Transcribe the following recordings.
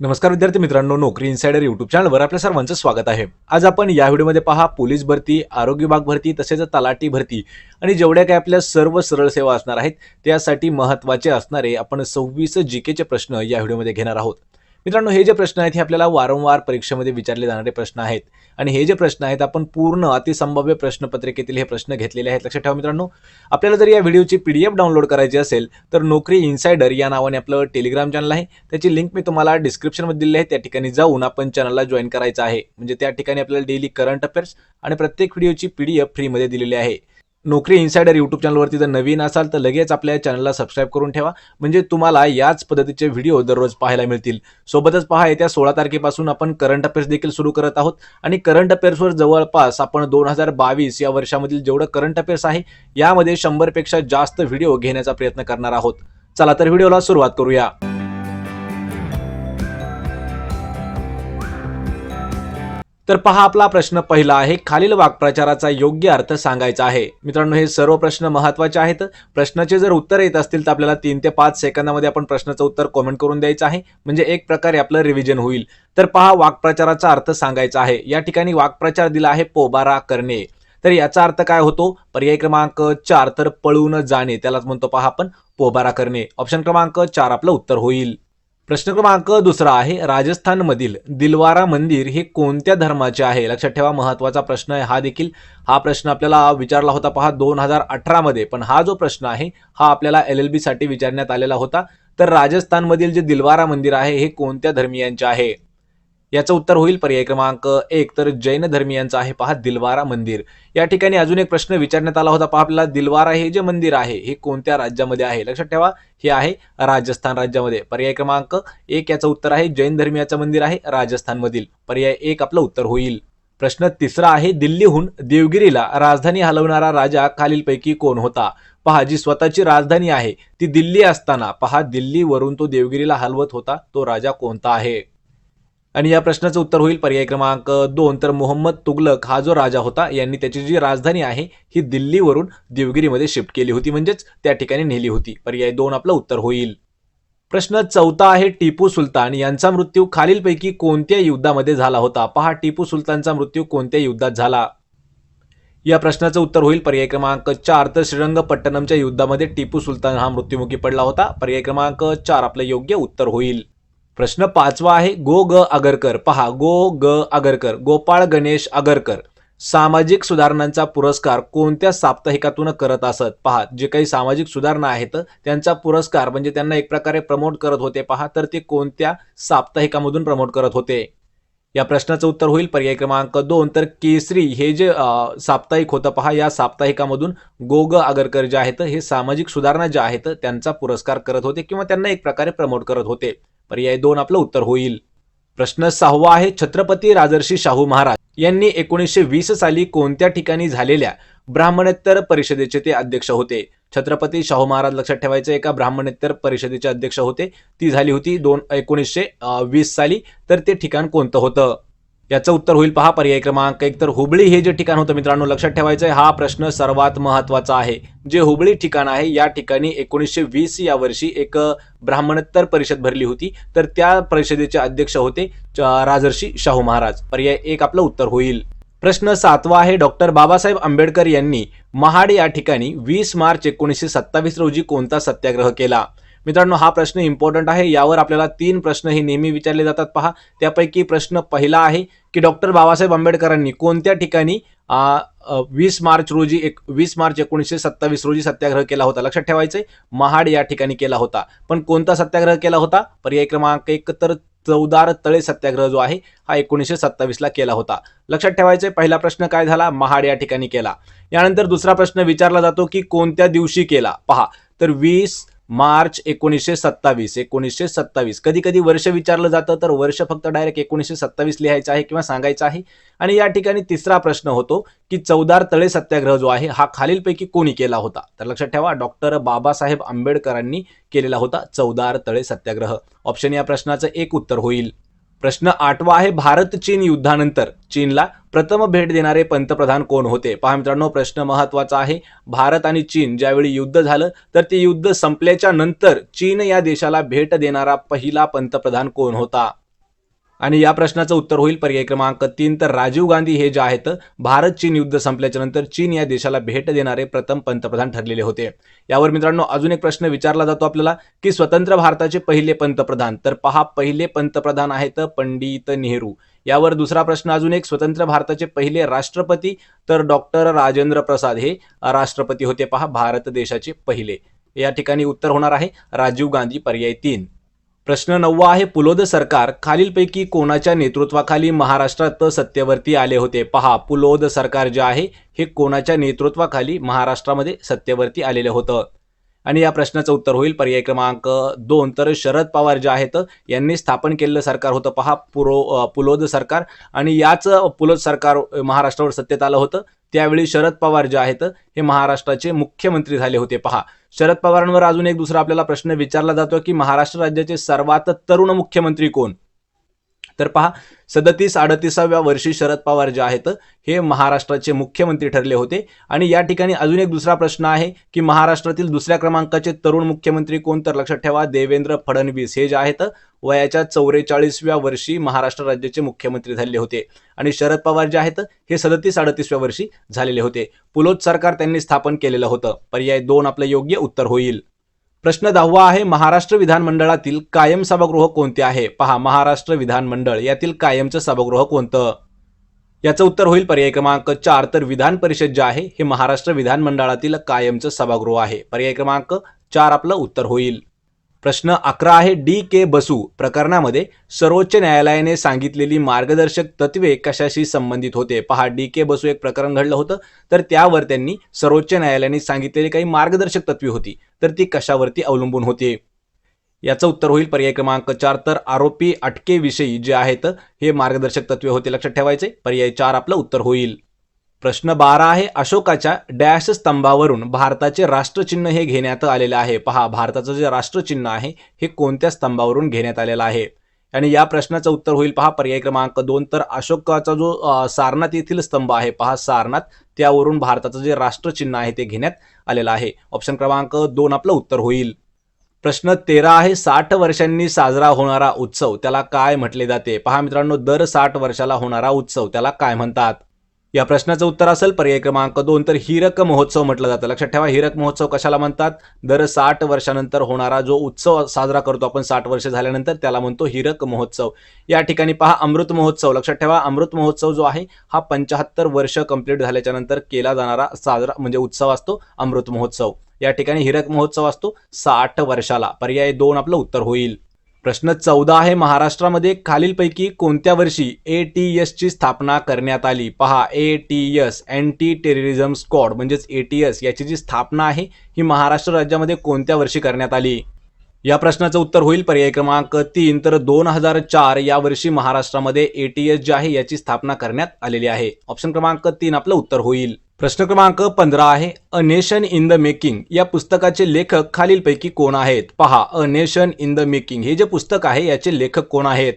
नमस्कार विद्यार्थी मित्रांनो नोकरी इन्सायडर युट्यूब चॅनलवर आपल्या सर्वांचं स्वागत आहे. आज आपण या व्हिडिओमध्ये पहा पोलीस भरती आरोग्य विभाग भरती तसेच तलाठी भरती. आणि जेवढ्या काही आपल्या सर्व सरळ सेवा असणार आहेत त्यासाठी महत्त्वाचे असणारे आपण सव्वीस जी केचे प्रश्न या व्हिडिओमध्ये घेणार आहोत. मित्रांनो हे जे प्रश्न आहेत हे आपल्याला वारंवार परीक्षेमध्ये विचारले जाणारे प्रश्न आहेत. आणि हे जे प्रश्न आहेत आपण पूर्ण अतिसंभाव्य प्रश्नपत्रिकेतील हे प्रश्न घेतलेले आहेत. लक्षात ठेवा मित्रांनो आपल्याला जर या व्हिडिओची पी डी एफ डाउनलोड करायची असेल तर नोकरी इन्सायडर या नावाने आपलं टेलिग्राम चॅनल आहे. त्याची लिंक मी तुम्हाला डिस्क्रिप्शनमध्ये दिली आहे. त्या ठिकाणी जाऊन आपण चॅनलला जॉईन करायचं आहे. म्हणजे त्या ठिकाणी आपल्याला डेली करंट अफेअर्स आणि प्रत्येक व्हिडिओची पी डी एफ फ्रीमध्ये दिलेली आहे. नोकरी इन्सायडर यूट्यूब चॅनलवरती जर नवीन असाल तर लगेच आपल्या चॅनलला सबस्क्राईब करून ठेवा. म्हणजे तुम्हाला याच पद्धतीचे व्हिडिओ दररोज पाहायला मिळतील. सोबतच पहा येत्या सोळा तारखेपासून आपण करंट अफेअर्स देखील सुरू करत आहोत. आणि करंट अफेअर्सवर जवळपास आपण दोन हजार बावीस या वर्षामधील जेवढं करंट अफेअर्स आहे यामध्ये शंभरपेक्षा जास्त व्हिडिओ घेण्याचा प्रयत्न करणार आहोत. चला तर व्हिडिओला सुरुवात करूया. तर पहा आपला प्रश्न पहिला आहे खालील वाक्प्रचाराचा योग्य अर्थ सांगायचा आहे. मित्रांनो हे सर्व प्रश्न महत्त्वाचे आहेत. प्रश्नाचे जर उत्तर येत असतील तर आपल्याला तीन ते पाच सेकंदामध्ये आपण प्रश्नाचं उत्तर कॉमेंट करून द्यायचं आहे. म्हणजे एक प्रकारे आपलं रिव्हिजन होईल. तर पहा वाक्प्रचाराचा अर्थ सांगायचा आहे. या ठिकाणी वाक्प्रचार दिला आहे पोबारा करणे. तर याचा अर्थ काय होतो? पर्याय क्रमांक चार तर पळून जाणे. त्यालाच म्हणतो पहा आपण पोबारा करणे. ऑप्शन क्रमांक चार आपलं उत्तर होईल. प्रश्न क्रमांक दुसरा आहे राजस्थानमधील दिलवारा मंदिर हे कोणत्या धर्माचे आहे? लक्षात ठेवा महत्त्वाचा प्रश्न आहे. हा देखील हा प्रश्न आपल्याला विचारला होता पहा दोन हजार अठरामध्ये पण हा जो प्रश्न आहे हा आपल्याला एल एल बीसाठी विचारण्यात आलेला होता. तर राजस्थानमधील जे दिलवारा मंदिर आहे हे कोणत्या धर्मियांचे आहे? याचं उत्तर होईल पर्याय क्रमांक एक. तर जैन धर्मियांचं आहे पहा दिलवारा मंदिर. या ठिकाणी अजून एक प्रश्न विचारण्यात आला होता पहा आपल्याला दिलवारा हे जे मंदिर आहे हे कोणत्या राज्यामध्ये आहे? लक्षात ठेवा हे आहे राजस्थान राज्यामध्ये. पर्याय क्रमांक एक याचं उत्तर आहे जैन धर्मियाचं मंदिर आहे राजस्थानमधील. पर्याय एक आपलं उत्तर होईल. प्रश्न तिसरा आहे दिल्लीहून देवगिरीला राजधानी हलवणारा राजा खालीलपैकी कोण होता? पहा जी स्वतःची राजधानी आहे ती दिल्ली असताना पहा दिल्लीवरून तो देवगिरीला हलवत होता तो राजा कोणता आहे? आणि या प्रश्नाचं उत्तर होईल पर्याय क्रमांक दोन. तर मोहम्मद तुगलक हा जो राजा होता यांनी त्याची जी राजधानी आहे ही दिल्लीवरून देवगिरीमध्ये शिफ्ट केली होती. म्हणजेच त्या ठिकाणी नेली होती. पर्याय दोन आपलं उत्तर होईल. प्रश्न चौथा आहे टिपू सुलतान. यांचा मृत्यू खालीलपैकी कोणत्या युद्धामध्ये झाला होता? पहा टिपू सुलतानचा मृत्यू कोणत्या युद्धात झाला? या प्रश्नाचं उत्तर होईल पर्याय क्रमांक चार. तर श्रीरंगपट्टणमच्या युद्धामध्ये टिपू सुलतान हा मृत्युमुखी पडला होता. पर्याय क्रमांक चार आपलं योग्य उत्तर होईल. प्रश्न पाचवा आहे गो ग आगरकर पहा गो ग आगरकर गोपाळ गणेश आगरकर सामाजिक सुधारणांचा पुरस्कार कोणत्या साप्ताहिकातून करत असत? पहा जे काही सामाजिक सुधारणा आहेत त्यांचा पुरस्कार म्हणजे त्यांना एक प्रकारे प्रमोट करत होते पहा तर ते कोणत्या साप्ताहिकामधून प्रमोट करत होते? या प्रश्नाचं उत्तर होईल पर्याय क्रमांक दोन. तर केसरी हे जे साप्ताहिक होतं पहा या साप्ताहिकामधून गोग आगरकर जे आहेत हे सामाजिक सुधारणा ज्या आहेत त्यांचा पुरस्कार करत होते किंवा त्यांना एक प्रकारे प्रमोट करत होते. पर्याय दोन आपलं उत्तर होईल. प्रश्न सहावा आहे छत्रपती राजर्षी शाहू महाराज यांनी एकोणीसशे वीस साली कोणत्या ठिकाणी झालेल्या ब्राह्मणेत्तर परिषदेचे ते अध्यक्ष होते? छत्रपती शाहू महाराज लक्षात ठेवायचे एका ब्राह्मणेत्तर परिषदेचे अध्यक्ष होते. ती झाली होती दोन एकोणीसशे वीस साली. तर ते ठिकाण कोणतं होतं? याचं उत्तर होईल पहा पर्याय क्रमांक. एक तर हुबळी हे जे ठिकाण होतं मित्रांनो लक्षात ठेवायचं आहे हा प्रश्न सर्वात महत्त्वाचा आहे. जे हुबळी ठिकाण आहे या ठिकाणी एकोणीसशे वीस या वर्षी एक ब्राह्मणोत्तर परिषद भरली होती. तर त्या परिषदेचे अध्यक्ष होते च- राजर्षी शाहू महाराज. पर्याय एक आपलं उत्तर होईल. प्रश्न सातवा आहे डॉक्टर बाबासाहेब आंबेडकर यांनी महाड या ठिकाणी वीस मार्च एकोणीसशे सत्तावीस रोजी कोणता सत्याग्रह केला? मित्रांनो हा प्रश्न इम्पॉर्टंट आहे. यावर आपल्याला तीन प्रश्न हे नेहमी विचारले जातात. पहा त्यापैकी प्रश्न पहिला आहे की डॉक्टर बाबासाहेब आंबेडकरांनी कोणत्या ठिकाणी वीस मार्च रोजी एक वीस मार्च एकोणीसशे सत्तावीस रोजी सत्याग्रह केला होता. लक्षात ठेवायचंय महाड या ठिकाणी केला होता. पण कोणता सत्याग्रह केला होता? पर्याय क्रमांक एक तर चौदार तळे सत्याग्रह जो आहे हा एकोणीसशे सत्तावीसला केला होता. लक्षात ठेवायचंय पहिला प्रश्न काय झाला? महाड या ठिकाणी केला. यानंतर दुसरा प्रश्न विचारला जातो की कोणत्या दिवशी केला? पहा तर वीस मार्च एकोणीसशे सत्तावीस एकोणीसशे सत्तावीस. कधी कधी वर्ष विचारलं जातं तर वर्ष फक्त डायरेक्ट एकोणीसशे सत्तावीस लिहायचं आहे किंवा सांगायचं आहे. आणि या ठिकाणी तिसरा प्रश्न होतो की चौदार तळे सत्याग्रह जो आहे हा खालीलपैकी कोणी केला होता? तर लक्षात ठेवा डॉक्टर बाबासाहेब आंबेडकरांनी केलेला होता चौदार तळे सत्याग्रह. ऑप्शन या प्रश्नाचं एक उत्तर होईल. प्रश्न आठवा आहे भारत चीन युद्धानंतर. चीनला प्रथम भेट देणारे पंतप्रधान कोण होते? पहा मित्रांनो प्रश्न महत्त्वाचा आहे. भारत आणि चीन ज्यावेळी युद्ध झालं तर ते युद्ध संपल्याच्या नंतर चीन या देशाला भेट देणारा पहिला पंतप्रधान कोण होता? आणि या प्रश्नाचं उत्तर होईल पर्याय क्रमांक तीन. तर राजीव गांधी हे जे आहेत भारत चीन युद्ध संपल्याच्या नंतर चीन या देशाला भेट देणारे प्रथम पंतप्रधान ठरलेले होते. यावर मित्रांनो अजून एक प्रश्न विचारला जातो आपल्याला की स्वतंत्र भारताचे पहिले पंतप्रधान तर पहा पहिले पंतप्रधान आहेत पंडित नेहरू. यावर दुसरा प्रश्न अजून एक स्वतंत्र भारताचे पहिले राष्ट्रपती तर डॉक्टर राजेंद्र प्रसाद हे राष्ट्रपती होते पहा भारत देशाचे पहिले. या ठिकाणी उत्तर होणार आहे राजीव गांधी पर्याय तीन. प्रश्न नववा आहे पुलोद सरकार खालीलपैकी कोणाच्या नेतृत्वाखाली महाराष्ट्रात सत्तेवरती आले होते? पहा पुलोद सरकार जे आहे हे कोणाच्या नेतृत्वाखाली महाराष्ट्रामध्ये सत्तेवरती आलेलं होतं? आणि या प्रश्नाचं उत्तर होईल पर्याय क्रमांक दोन. तर शरद पवार जे आहेत यांनी स्थापन केलेलं सरकार होतं. पहा पुरो पुलोद सरकार. आणि याच पुलोद सरकार महाराष्ट्रावर सत्तेत आलं होतं. त्यावेळी शरद पवार जे आहेत हे महाराष्ट्राचे मुख्यमंत्री झाले होते. पहा शरद पवारांवर अजून एक दुसरा आपल्याला प्रश्न विचारला जातो की महाराष्ट्र राज्याचे सर्वात तरुण मुख्यमंत्री कोण? तर पहा सदतीस अडतीसाव्या वर्षी शरद पवार जे आहेत हे महाराष्ट्राचे मुख्यमंत्री ठरले होते. आणि या ठिकाणी अजून एक दुसरा प्रश्न आहे की महाराष्ट्रातील दुसऱ्या क्रमांकाचे तरुण मुख्यमंत्री कोण? तर लक्षात ठेवा देवेंद्र फडणवीस हे जे आहेत वयाच्या चौवेचाळीसव्या वर्षी महाराष्ट्र राज्याचे मुख्यमंत्री झाले होते. आणि शरद पवार जे आहेत हे सदतीस अडतीसव्या वर्षी झालेले होते. पुलोत सरकार त्यांनी स्थापन केलेलं होतं. पर्याय दोन आपलं योग्य उत्तर होईल. प्रश्न दहावा आहे महाराष्ट्र विधानमंडळातील कायम सभागृह कोणते आहे? पहा महाराष्ट्र विधानमंडळ यातील कायमचं सभागृह कोणतं? याचं उत्तर होईल पर्याय क्रमांक चार. तर विधान परिषद जे आहे हे महाराष्ट्र विधानमंडळातील कायमचं सभागृह आहे. पर्याय क्रमांक चार आपलं उत्तर होईल. प्रश्न अकरा आहे डी के बसू प्रकरणामध्ये सर्वोच्च न्यायालयाने सांगितलेली मार्गदर्शक तत्वे कशाशी संबंधित होते? पहा डी के बसू एक प्रकरण घडलं होतं तर त्यावर त्यांनी सर्वोच्च न्यायालयाने सांगितलेली काही मार्गदर्शक तत्वे होती तर ती कशावरती अवलंबून होते? याचं उत्तर होईल पर्याय क्रमांक चार तर आरोपी अटकेविषयी जे आहेत हे मार्गदर्शक तत्वे होते लक्षात ठेवायचे. पर्याय चार आपलं उत्तर होईल. प्रश्न बारा आहे. अशोकाच्या डॅश स्तंभावरून भारताचे राष्ट्रचिन्ह हे घेण्यात आलेलं आहे. पहा भारताचं जे राष्ट्रचिन्ह आहे हे कोणत्या स्तंभावरून घेण्यात आलेलं आहे? आणि या प्रश्नाचं उत्तर होईल. पहा पर्याय क्रमांक दोन. तर अशोकाचा जो सारनाथ येथील स्तंभ आहे पहा सारनाथ त्यावरून भारताचं जे राष्ट्रचिन्ह आहे ते घेण्यात आलेलं आहे. ऑप्शन क्रमांक दोन आपलं उत्तर होईल. प्रश्न तेरा आहे. साठ वर्षांनी साजरा होणारा उत्सव त्याला काय म्हटले जाते? पहा मित्रांनो दर साठ वर्षाला होणारा उत्सव त्याला काय म्हणतात? या प्रश्नाचं उत्तर असेल पर्याय क्रमांक दोन. तर हिरक महोत्सव म्हटलं जातं. लक्षात ठेवा हिरक महोत्सव कशाला म्हणतात? दर साठ वर्षानंतर होणारा जो उत्सव साजरा करतो आपण साठ वर्ष झाल्यानंतर त्याला म्हणतो हिरक महोत्सव. या ठिकाणी पहा अमृत महोत्सव. लक्षात ठेवा अमृत महोत्सव जो आहे हा पंचाहत्तर वर्ष कंप्लीट झाल्याच्यानंतर केला जाणारा साजरा म्हणजे उत्सव असतो अमृत महोत्सव. या ठिकाणी हिरक महोत्सव असतो साठ वर्षाला. पर्याय दोन आपलं उत्तर होईल. प्रश्न चौदा आहे. महाराष्ट्रामध्ये खालीलपैकी कोणत्या वर्षी ए टी एसची स्थापना करण्यात आली? पहा A T S anti terrorism squad म्हणजेच ए टी एस याची जी स्थापना आहे ही महाराष्ट्र राज्यामध्ये कोणत्या वर्षी करण्यात आली? या प्रश्नाचं उत्तर होईल पर्याय क्रमांक तीन. तर दोन हजार चार या वर्षी महाराष्ट्रामध्ये ए टी एस जे आहे याची स्थापना करण्यात आलेली आहे. ऑप्शन क्रमांक तीन आपलं उत्तर होईल. प्रश्न क्रमांक पंधरा आहे a nation in the making या पुस्तकाचे लेखक खालीलपैकी कोण आहेत? पहा a nation in the making हे जे पुस्तक आहे याचे लेखक कोण आहेत?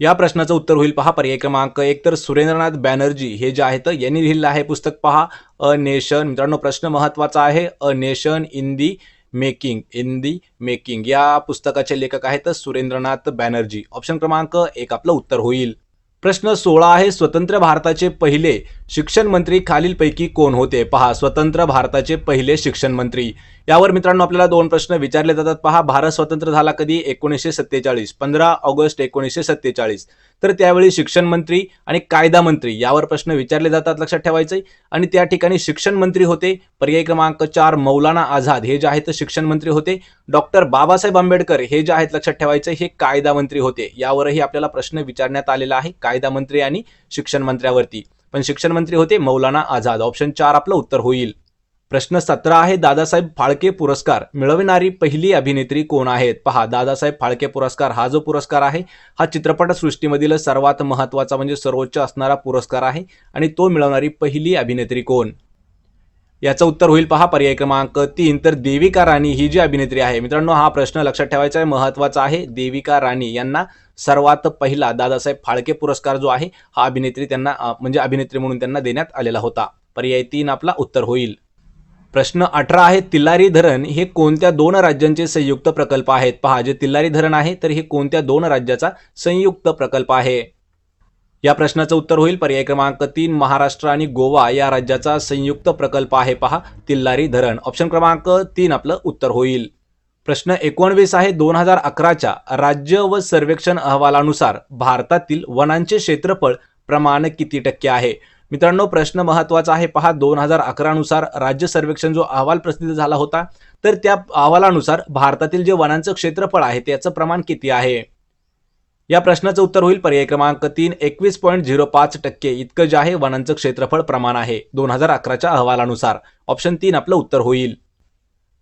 या प्रश्नाचं उत्तर होईल पहा पर्याय क्रमांक एक तर सुरेंद्रनाथ बॅनर्जी. हे जे आहेत यांनी लिहिलेलं आहे पुस्तक पहा अ नेशन मित्रांनो प्रश्न महत्त्वाचा आहे a nation in the making in the making या पुस्तकाचे लेखक आहेत सुरेंद्रनाथ बॅनर्जी. ऑप्शन क्रमांक एक आपलं उत्तर होईल. प्रश्न सोळा आहे स्वतंत्र भारताचे पहिले शिक्षण मंत्री खालीलपैकी कोण होते? पहा स्वतंत्र भारताचे पहिले शिक्षण मंत्री. यावर मित्रांनो आपल्याला दोन प्रश्न विचारले जातात. पहा भारत स्वतंत्र झाला कधी? एकोणीसशे सत्तेचाळीस. पंधरा ऑगस्ट एकोणीसशे सत्तेचाळीस. तर त्यावेळी शिक्षण मंत्री आणि कायदा मंत्री यावर प्रश्न विचारले जातात लक्षात ठेवायचे. आणि त्या ठिकाणी शिक्षण मंत्री होते. पर्याय क्रमांक चार मौलाना आझाद. हे जे आहेत शिक्षण मंत्री होते. डॉक्टर बाबासाहेब आंबेडकर हे जे आहेत लक्षात ठेवायचे हे कायदा मंत्री होते. यावरही आपल्याला प्रश्न विचारण्यात आलेला आहे कायदा मंत्री आणि शिक्षण मंत्र्यावरती. पण शिक्षण मंत्री होते मौलाना आझाद. ऑप्शन चार आपलं उत्तर होईल. प्रश्न सतरा आहे दादासाहेब फाळके पुरस्कार. मिळविणारी पहिली अभिनेत्री कोण आहेत? पहा दादासाहेब फाळके पुरस्कार हा जो पुरस्कार आहे हा चित्रपटसृष्टीमधील सर्वात महत्त्वाचा म्हणजे सर्वोच्च असणारा पुरस्कार आहे आणि तो मिळवणारी पहिली अभिनेत्री कोण? याचं उत्तर होईल पहा पर्याय क्रमांक तीन. तर देविका राणी ही जी अभिनेत्री आहे मित्रांनो हा प्रश्न लक्षात ठेवायचा आहे महत्त्वाचा आहे. देविका राणी यांना सर्वात पहिला दादासाहेब फाळके पुरस्कार जो आहे हा अभिनेत्री त्यांना म्हणजे अभिनेत्री म्हणून त्यांना देण्यात आलेला होता. पर्याय तीन आपला उत्तर होईल. प्रश्न अठरा आहे तिल्लारी धरण हे कोणत्या दोन राज्यांचे संयुक्त प्रकल्प आहेत? पहा जे तिल्लारी धरण आहे तर हे कोणत्या दोन राज्याचा संयुक्त प्रकल्प आहे? या प्रश्नाचं उत्तर होईल. पर्याय क्रमांक तीन महाराष्ट्र आणि गोवा या राज्याचा संयुक्त प्रकल्प आहे पहा. तिल्लारी धरण. ऑप्शन क्रमांक तीन आपलं उत्तर होईल. प्रश्न एकोणवीस आहे. दोन हजार अकराच्या राज्य व सर्वेक्षण अहवालानुसार भारतातील वनांचे क्षेत्रफळ प्रमाण किती टक्के आहे? मित्रांनो प्रश्न महत्त्वाचा आहे पहा. दोन हजार अकरानुसार राज्य सर्वेक्षण जो अहवाल प्रसिद्ध झाला होता तर त्या अहवालानुसार भारतातील जे वनांचं क्षेत्रफळ आहे त्याचं प्रमाण किती आहे? या प्रश्नाचं उत्तर होईल पर्याय क्रमांक तीन एकवीस पॉईंट झिरो पाच टक्के. इतकं जे आहे वनांचं क्षेत्रफळ प्रमाण आहे. दोन हजार अकराच्या अहवालानुसार. ऑप्शन तीन आपलं उत्तर होईल.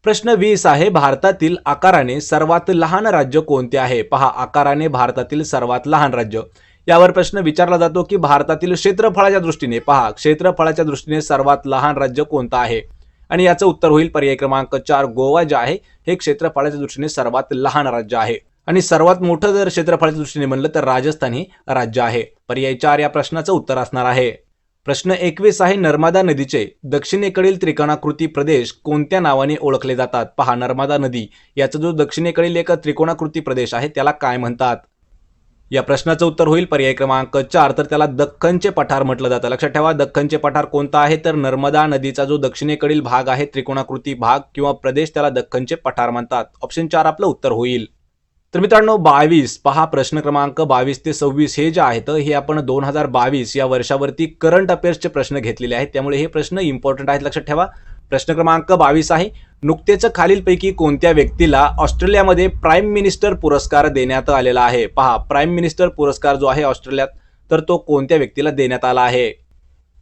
प्रश्न वीस आहे भारतातील आकाराने सर्वात लहान राज्य कोणते आहे? पहा आकाराने भारतातील सर्वात लहान राज्य. यावर प्रश्न विचारला जातो की भारतातील क्षेत्रफळाच्या दृष्टीने पहा क्षेत्रफळाच्या दृष्टीने सर्वात लहान राज्य कोणतं आहे? आणि याचं उत्तर होईल पर्याय क्रमांक चार गोवा जे आहे हे क्षेत्रफळाच्या दृष्टीने सर्वात लहान राज्य आहे. आणि सर्वात मोठं जर क्षेत्रफळाच्या दृष्टीने म्हणलं तर राजस्थान हे राज्य आहे. पर्याय चार या प्रश्नाचं उत्तर असणार आहे. प्रश्न एकवीस आहे नर्मदा नदीचे दक्षिणेकडील त्रिकोणाकृती प्रदेश कोणत्या नावाने ओळखले जातात? पहा नर्मदा नदी याचा जो दक्षिणेकडील एक त्रिकोणाकृती प्रदेश आहे त्याला काय म्हणतात? या प्रश्नाचं उत्तर होईल पर्याय क्रमांक चार तर त्याला दख्खनचे पठार म्हटलं जातं. लक्षात ठेवा दख्खनचे पठार कोणता आहे? तर नर्मदा नदीचा जो दक्षिणेकडील भाग आहे त्रिकोणाकृती भाग किंवा प्रदेश त्याला दख्खनचे पठार म्हणतात. ऑप्शन चार आपलं उत्तर होईल. तर मित्रांनो बावीस पहा प्रश्न क्रमांक बावीस ते सव्वीस हे जे आहेत हे आपण दोन हजार बावीस या वर्षावरती करंट अफेअर्सचे प्रश्न घेतलेले आहेत. त्यामुळे हे प्रश्न इम्पॉर्टंट आहेत लक्षात ठेवा. प्रश्न क्रमांक बावीस आहे नुकतेच खालीलपैकी कोणत्या व्यक्तीला ऑस्ट्रेलियामध्ये प्राईम मिनिस्टर पुरस्कार देण्यात आलेला आहे? पहा प्राईम मिनिस्टर पुरस्कार जो आहे ऑस्ट्रेलियात तर तो कोणत्या व्यक्तीला देण्यात आला आहे?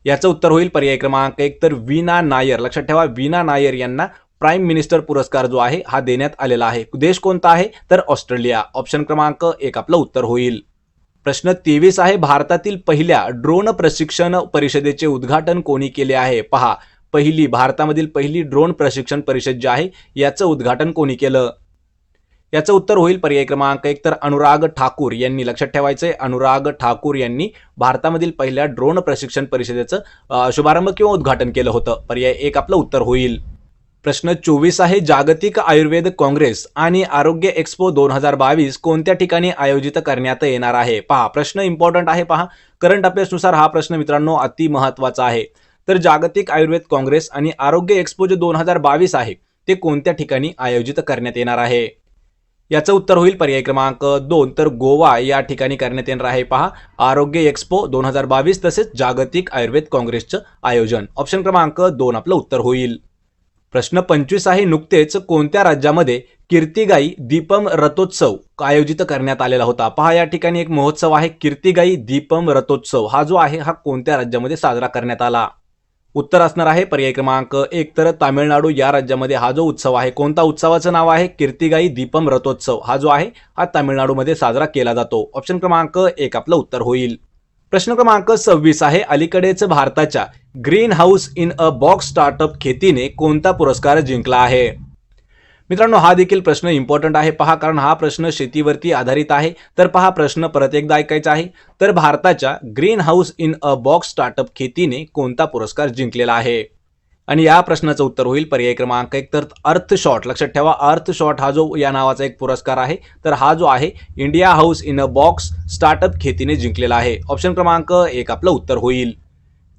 याचं उत्तर होईल पर्याय क्रमांक एक तर वीना नायर. लक्षात ठेवा वीना नायर यांना प्राईम मिनिस्टर पुरस्कार जो आहे हा देण्यात आलेला आहे. देश कोणता आहे? तर ऑस्ट्रेलिया. ऑप्शन क्रमांक एक आपलं उत्तर होईल. प्रश्न तेवीस आहे भारतातील पहिल्या ड्रोन प्रशिक्षण परिषदेचे उद्घाटन कोणी केले आहे? पहा पहिली भारतामधील पहिली ड्रोन प्रशिक्षण परिषद जी आहे याचं उद्घाटन कोणी केलं? याचं उत्तर होईल पर्याय क्रमांक एक तर अनुराग ठाकूर यांनी. लक्षात ठेवायचंय अनुराग ठाकूर यांनी भारतामधील पहिल्या ड्रोन प्रशिक्षण परिषदेचं शुभारंभ किंवा उद्घाटन केलं होतं. पर्याय एक आपलं उत्तर होईल. प्रश्न चोवीस आहे. जागतिक आयुर्वेद काँग्रेस आणि आरोग्य एक्सपो दोन हजार बावीस कोणत्या ठिकाणी आयोजित करण्यात येणार आहे? पहा प्रश्न इम्पॉर्टंट आहे. पहा करंट अफेअर्सनुसार हा प्रश्न मित्रांनो अति महत्त्वाचा आहे. तर जागतिक आयुर्वेद काँग्रेस आणि आरोग्य एक्सपो जे दोन हजार बावीस आहे ते कोणत्या ठिकाणी आयोजित करण्यात येणार आहे? याचं उत्तर होईल पर्याय क्रमांक दोन. तर गोवा या ठिकाणी करण्यात येणार आहे. पहा आरोग्य एक्सपो दोन हजार बावीस तसेच जागतिक आयुर्वेद काँग्रेसचं आयोजन. ऑप्शन क्रमांक दोन आपलं उत्तर होईल. प्रश्न पंचवीस आहे नुकतेच कोणत्या राज्यामध्ये कीर्तिगाई दीपम रथोत्सव आयोजित करण्यात आलेला होता? पहा या ठिकाणी एक महोत्सव आहे कीर्तिगाई दीपम रथोत्सव. हा जो आहे हा कोणत्या राज्यामध्ये साजरा करण्यात आला? उत्तर असणार आहे पर्याय क्रमांक एक तर तामिळनाडू. या राज्यामध्ये हा जो उत्सव आहे कोणता उत्सवाचं नाव आहे? कीर्तिगाई दीपम रथोत्सव. हा जो आहे हा तामिळनाडूमध्ये साजरा केला जातो. ऑप्शन क्रमांक एक आपलं उत्तर होईल. प्रश्न क्रमांक सव्वीस आहे. अलीकडेच भारताच्या greenhouse in a box startup खेतीने कोणता पुरस्कार जिंकला आहे? मित्रांनो हा देखील प्रश्न इम्पॉर्टंट आहे. पहा कारण हा प्रश्न शेतीवरती आधारित आहे. तर पहा प्रश्न परत एकदा ऐकायचा आहे. तर भारताच्या greenhouse in a box startup खेतीने कोणता पुरस्कार जिंकलेला आहे? आणि या प्रश्नाचं उत्तर होईल पर्याय क्रमांक एक. तर अर्थ शॉट लक्षात ठेवा अर्थ शॉट हा जो या नावाचा एक पुरस्कार आहे तर हा जो आहे India house in a box startup खेतीने जिंकलेला आहे. ऑप्शन क्रमांक एक आपलं उत्तर होईल.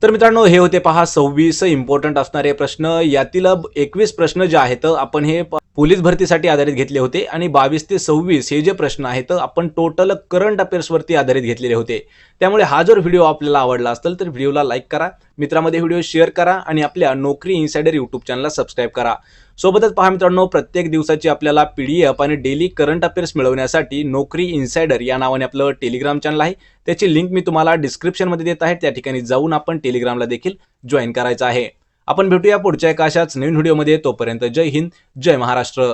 तर मित्रांनो हे होते पहा सव्वीस इम्पॉर्टंट असणारे प्रश्न. यातील एकवीस प्रश्न जे आहेत आपण हे पोलीस भरतीसाठी आधारित घेतले होते आणि बावीस ते सव्वीस हे जे प्रश्न आहेत आपण टोटल करंट अफेअर्सवरती आधारित घेतलेले होते. त्यामुळे हा जर व्हिडिओ आपल्याला आवडला असेल तर व्हिडिओला लाईक करा. मित्रामध्ये व्हिडिओ शेअर करा आणि आपल्या नोकरी इन्सायडर यूट्यूब चॅनलला सबस्क्राईब करा. सोबतच पहा मित्रांनो प्रत्येक दिवसाची आपल्याला पी डी एफ आणि डेली करंट अफेअर्स मिळवण्यासाठी नोकरी इन्सायडर या नावाने आपलं टेलिग्राम चॅनल आहे. त्याची लिंक मी तुम्हाला डिस्क्रिप्शनमध्ये देत आहे. त्या ठिकाणी जाऊन आपण टेलिग्रामला देखील जॉईन करायचं आहे. आपण भेटूया पुढच्या एका अशाच नवीन व्हिडिओमध्ये तोपर्यंत जय हिंद जय महाराष्ट्र.